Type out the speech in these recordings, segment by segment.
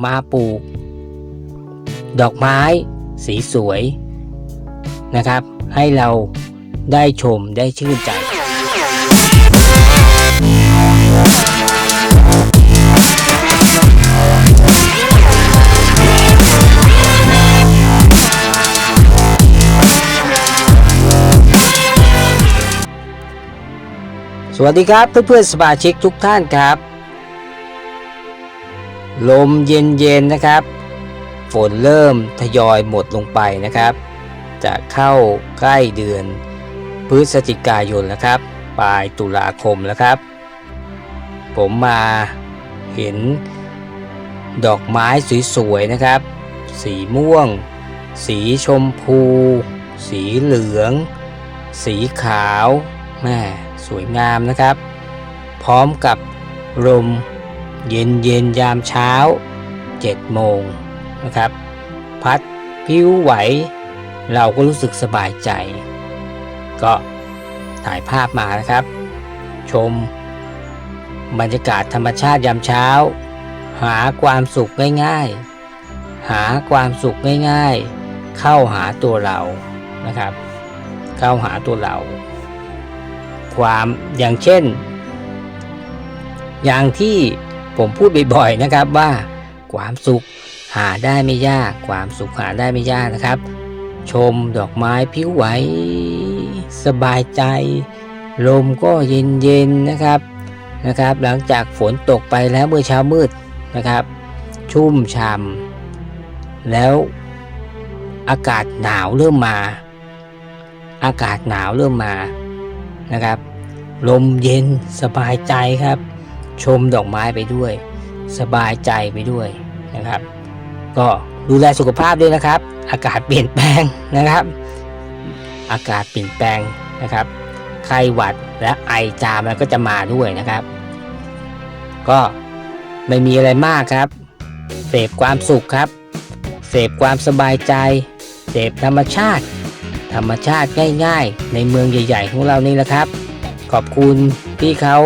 มาปลูก ดอกไม้สีสวยนะครับ ให้เราได้ชมได้ชื่นใจสวัสดีครับเพื่อนๆสมาชิกทุกท่านครับ ลมเย็นๆนะครับ ฝนเริ่มทยอยหมดลงไปนะครับ จะเข้าใกล้เดือนพฤศจิกายนแล้วครับ ปลายตุลาคมแล้วครับ ผมมาเห็นดอกไม้สวยๆนะครับ สีม่วง สีชมพู สีเหลือง สีขาวแม่สวยงามนะครับ พร้อมกับลม เย็นเย็นยามเช้า 7 โมงนะครับ พัดพิ้วไหว เราก็รู้สึกสบายใจ ก็ถ่ายภาพมานะครับ ชม บรรยากาศธรรมชาติยามเช้า หาความสุขง่ายๆ หาความสุขง่ายๆ เข้าหาตัวเรานะครับ เข้าหาตัวเรา ความอย่างเช่น อย่างที่ ผมพูดบ่อยๆนะครับว่าความสุขหาได้ไม่ยาก ความสุขหาได้ไม่ยากนะครับ ชมดอกไม้ผิวไหว สบายใจ ลมก็เย็นๆนะครับนะครับ หลังจากฝนตกไปแล้วเมื่อเช้ามืดนะครับ ชุ่มช่ำแล้วอากาศหนาวเริ่มมา อากาศหนาวเริ่มมานะครับ ลมเย็นสบายใจครับ ชมดอกไม้ไปด้วย สบายใจไปด้วยนะครับ ก็ดูแลสุขภาพด้วยนะครับ อากาศเปลี่ยนแปลงนะครับ อากาศเปลี่ยนแปลงนะครับไข้หวัดและไอจามมันก็จะมาด้วยนะครับ ก็ไม่มีอะไรมากครับ เสพความสุขครับ เสพความสบายใจ เสพธรรมชาติ ธรรมชาติง่ายๆ ในเมืองใหญ่ ๆ ของเรานี่แหละครับ ขอบคุณพี่เขา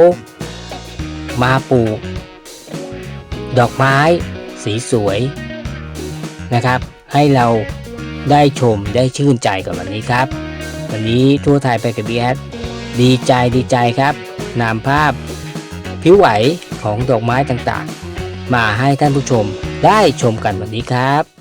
มาปลูก ดอกไม้สีสวยนะครับ ให้เราได้ชมได้ชื่นใจกับวันนี้ครับ วันนี้ทั่วไทยไปกับบีแอดดีใจดีใจครับนำภาพผิวไหวของดอกไม้ต่างๆ มาให้ท่านผู้ชมได้ชมกันวันนี้ครับ